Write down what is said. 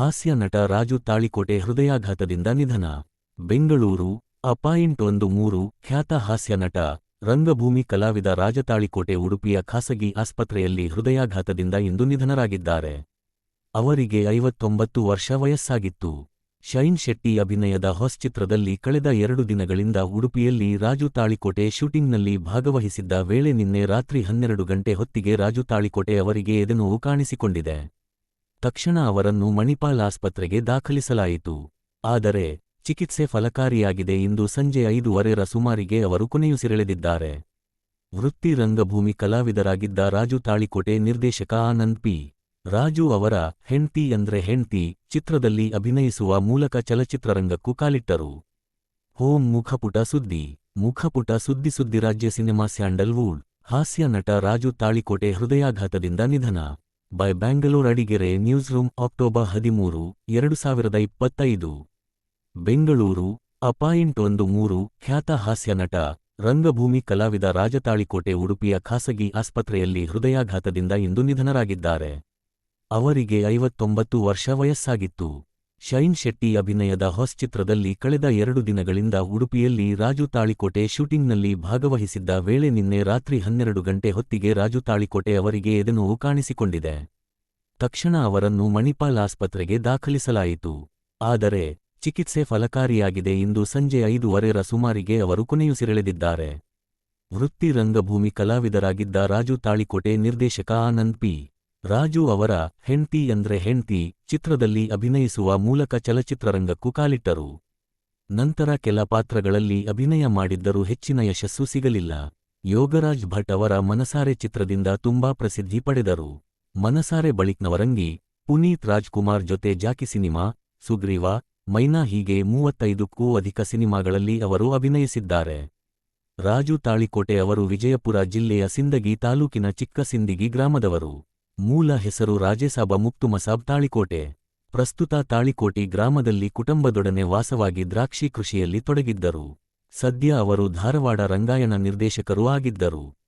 ಹಾಸ್ಯ ನಟ ರಾಜು ತಾಳಿಕೋಟೆ ಹೃದಯಾಘಾತದಿಂದ ನಿಧನ. ಬೆಂಗಳೂರು, ಅಪಾಯಿಂಟ್ ಒಂದು ಮೂರು, ಖ್ಯಾತ ಹಾಸ್ಯ ನಟ, ರಂಗಭೂಮಿ ಕಲಾವಿದ ರಾಜತಾಳಿಕೋಟೆ ಉಡುಪಿಯ ಖಾಸಗಿ ಆಸ್ಪತ್ರೆಯಲ್ಲಿ ಹೃದಯಾಘಾತದಿಂದ ಇಂದು ನಿಧನರಾಗಿದ್ದಾರೆ. ಅವರಿಗೆ ಐವತ್ತೊಂಬತ್ತು ವರ್ಷ ವಯಸ್ಸಾಗಿತ್ತು. ಶೈನ್ ಶೆಟ್ಟಿ ಅಭಿನಯದ ಹೊಸ್ ಚಿತ್ರದಲ್ಲಿ ಕಳೆದ ಎರಡು ದಿನಗಳಿಂದ ಉಡುಪಿಯಲ್ಲಿ ರಾಜು ತಾಳಿಕೋಟೆ ಶೂಟಿಂಗ್ನಲ್ಲಿ ಭಾಗವಹಿಸಿದ್ದ ವೇಳೆ ನಿನ್ನೆ ರಾತ್ರಿ ಹನ್ನೆರಡು ಗಂಟೆ ಹೊತ್ತಿಗೆ ರಾಜು ತಾಳಿಕೋಟೆ ಅವರಿಗೆ ಎದೆನೋವು ಕಾಣಿಸಿಕೊಂಡಿದೆ. ತಕ್ಷಣ ಅವರನ್ನು ಮಣಿಪಾಲ್ ಆಸ್ಪತ್ರೆಗೆ ದಾಖಲಿಸಲಾಯಿತು. ಆದರೆ, ಚಿಕಿತ್ಸೆ ಫಲಕಾರಿಯಾಗಿದೆ ಇಂದು ಸಂಜೆ ಐದೂವರೆರ ಸುಮಾರಿಗೆ ಅವರು ಕೊನೆಯುಸಿರೆಳೆದಿದ್ದಾರೆ. ವೃತ್ತಿ ರಂಗಭೂಮಿ ಕಲಾವಿದರಾಗಿದ್ದ ರಾಜು ತಾಳಿಕೋಟೆ ನಿರ್ದೇಶಕ ಆನಂದ್ ಪಿ. ರಾಜು ಅವರ ಹೆಂಡ್ತಿ ಅಂದ್ರೆ ಹೆಂಡ್ತಿ ಚಿತ್ರದಲ್ಲಿ ಅಭಿನಯಿಸುವ ಮೂಲಕ ಚಲಚಿತ್ರರಂಗಕ್ಕೂ ಕಾಲಿಟ್ಟರು. ಹೋಂ ಮುಖಪುಟ ಸುದ್ದಿ ಮುಖಪುಟ ಸುದ್ದಿ ಸುದ್ದಿ ರಾಜ್ಯ ಸಿನಿಮಾ ಸ್ಯಾಂಡಲ್ವುಡ್, ಹಾಸ್ಯ ನಟ ರಾಜು ತಾಳಿಕೋಟೆ ಹೃದಯಾಘಾತದಿಂದ ನಿಧನ. ಬೈ ಬ್ಯಾಂಗಲೂರ್ ಅಡಿಗೆರೆ ನ್ಯೂಸ್ ರೂಮ್ ಅಕ್ಟೋಬರ್ ಹದಿಮೂರು, ಎರಡು ಸಾವಿರದ ಇಪ್ಪತ್ತೈದು. ಬೆಂಗಳೂರು, ಅಪಾಯಿಂಟ್ ಒಂದು ಮೂರು, ಖ್ಯಾತ ಹಾಸ್ಯ ನಟ, ರಂಗಭೂಮಿ ಕಲಾವಿದ ರಾಜತಾಳಿಕೋಟೆ ಉಡುಪಿಯ ಖಾಸಗಿ ಆಸ್ಪತ್ರೆಯಲ್ಲಿ ಹೃದಯಾಘಾತದಿಂದ ಇಂದು ನಿಧನರಾಗಿದ್ದಾರೆ. ಅವರಿಗೆ ಐವತ್ತೊಂಬತ್ತು ವರ್ಷ ವಯಸ್ಸಾಗಿತ್ತು. ಶೈನ್ ಶೆಟ್ಟಿ ಅಭಿನಯದ ಹೊಸ್ ಚಿತ್ರದಲ್ಲಿ ಕಳೆದ ಎರಡು ದಿನಗಳಿಂದ ಉಡುಪಿಯಲ್ಲಿ ರಾಜು ತಾಳಿಕೋಟೆ ಶೂಟಿಂಗ್ನಲ್ಲಿ ಭಾಗವಹಿಸಿದ್ದ ವೇಳೆ ನಿನ್ನೆ ರಾತ್ರಿ ಹನ್ನೆರಡು ಗಂಟೆ ಹೊತ್ತಿಗೆ ರಾಜು ತಾಳಿಕೋಟೆ ಅವರಿಗೆ ಎದೆನೋವು ಕಾಣಿಸಿಕೊಂಡಿದೆ. ತಕ್ಷಣ ಅವರನ್ನು ಮಣಿಪಾಲ್ ಆಸ್ಪತ್ರೆಗೆ ದಾಖಲಿಸಲಾಯಿತು. ಆದರೆ, ಚಿಕಿತ್ಸೆ ಫಲಕಾರಿಯಾಗಿದೆ ಇಂದು ಸಂಜೆ ಐದೂವರೆರ ಸುಮಾರಿಗೆ ಅವರು ಕೊನೆಯುಸಿರೆಳೆದಿದ್ದಾರೆ ವೃತ್ತಿ ರಂಗಭೂಮಿ ಕಲಾವಿದರಾಗಿದ್ದ ರಾಜು ತಾಳಿಕೋಟೆ ನಿರ್ದೇಶಕ ಆನಂದ್ ಪಿ. ರಾಜು ಅವರ ಹೆಂಡ್ತಿ ಎಂದ್ರೆ ಹೆಂಡ್ತಿ ಚಿತ್ರದಲ್ಲಿ ಅಭಿನಯಿಸುವ ಮೂಲಕ ಚಲಚಿತ್ರರಂಗಕ್ಕೂ ಕಾಲಿಟ್ಟರು. ನಂತರ ಕೆಲ ಪಾತ್ರಗಳಲ್ಲಿ ಅಭಿನಯ ಮಾಡಿದ್ದರೂ ಹೆಚ್ಚಿನ ಯಶಸ್ಸು ಸಿಗಲಿಲ್ಲ. ಯೋಗರಾಜ್ ಭಟ್ ಅವರ ಮನಸಾರೆ ಚಿತ್ರದಿಂದ ತುಂಬಾ ಪ್ರಸಿದ್ಧಿ ಪಡೆದರು. ಮನಸಾರೆ ಬಳಿಕ್ನವರಂಗಿ, ಪುನೀತ್ ರಾಜ್ಕುಮಾರ್ ಜೊತೆ ಜಾಕಿ ಸಿನಿಮಾ, ಸುಗ್ರೀವ, ಮೈನಾ ಹೀಗೆ ಮೂವತ್ತೈದಕ್ಕೂ ಅಧಿಕ ಸಿನಿಮಾಗಳಲ್ಲಿ ಅವರು ಅಭಿನಯಿಸಿದ್ದಾರೆ. ರಾಜು ತಾಳಿಕೋಟೆ ಅವರು ವಿಜಯಪುರ ಜಿಲ್ಲೆಯ ಸಿಂದಗಿ ತಾಲೂಕಿನ ಚಿಕ್ಕ ಸಿಂದಿಗಿ ಗ್ರಾಮದವರು. ಮೂಲ ಹೆಸರು ರಾಜೇಸಾಬ ಮುಕ್ತುಮಸಾಬ್ ತಾಳಿಕೋಟೆ. ಪ್ರಸ್ತುತ ತಾಳಿಕೋಟಿ ಗ್ರಾಮದಲ್ಲಿ ಕುಟುಂಬದೊಡನೆ ವಾಸವಾಗಿ ದ್ರಾಕ್ಷಿ ಕೃಷಿಯಲ್ಲಿ ತೊಡಗಿದ್ದರು. ಸದ್ಯ ಅವರು ಧಾರವಾಡ ರಂಗಾಯಣ ನಿರ್ದೇಶಕರೂ ಆಗಿದ್ದರು.